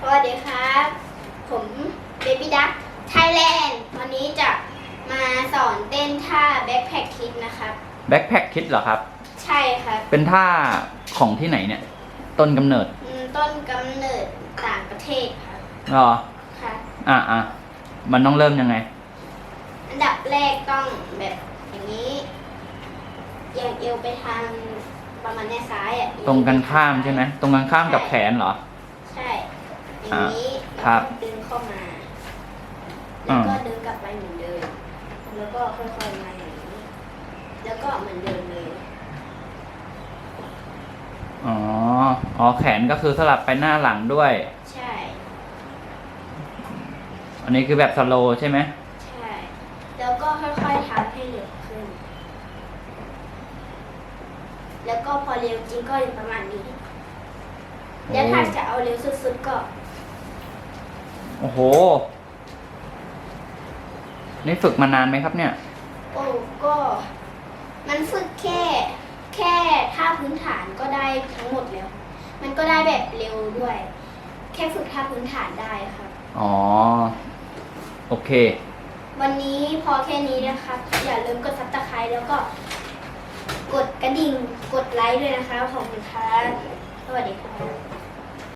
สวัสดีครับ ผมเบบี้ดักไทยแลนด์วันนี้จะมาสอนเต้นท่าแบ็คแพคคิดนะครับ แบ็คแพคคิดเหรอครับ ใช่ครับเป็นท่าของที่ไหนเนี่ย ต้นกำเนิดอืมต้นกำเนิดต่างประเทศครับเหรอค่ะ อะอะมันต้องเริ่มยังไง อันดับแรกต้องแบบอย่างนี้อย่างเอวไปทางประมาณเนี้ยซ้ายอะตรงกันข้ามใช่ไหมตรงกันข้ามกับแขนเหรอใช่ อย่างนี้ครัแล้วบก็ดึงเข้ามาอืแล้วมก็ดึงกลับไปเหมือนเดิม แล้วก็ค่อยๆมาอย่างนี้ แล้วก็เหมือนเดิมเลย อ๋อ อ๋อแขนก็คือสลับไปหน้าหลังด้วย ใช่ อันนี้คือแบบสโลว์ใช่ไหมใช่ แล้วก็ค่อยๆทำให้เร็วขึ้น แล้วก็พอเร็วจริงก็อยู่ประมาณนี้ แล้วถ้าจะเอาเร็วสุดๆก็ โอ้โห นี่ฝึกมานานไหมครับเนี่ย โอ้ก็ มันฝึกแค่ แค่ท่าพื้นฐานก็ได้ทั้งหมดแล้ว มันก็ได้แบบเร็วด้วย แค่ฝึกท่าพื้นฐานได้ครับ อ๋อ โอเค วันนี้พอแค่นี้นะครับ อย่าลืมกดซับสไครต์แล้วก็ กดกระดิ่ง กดไลค์ด้วยนะคะขอบคุณครับสวัสดีครับ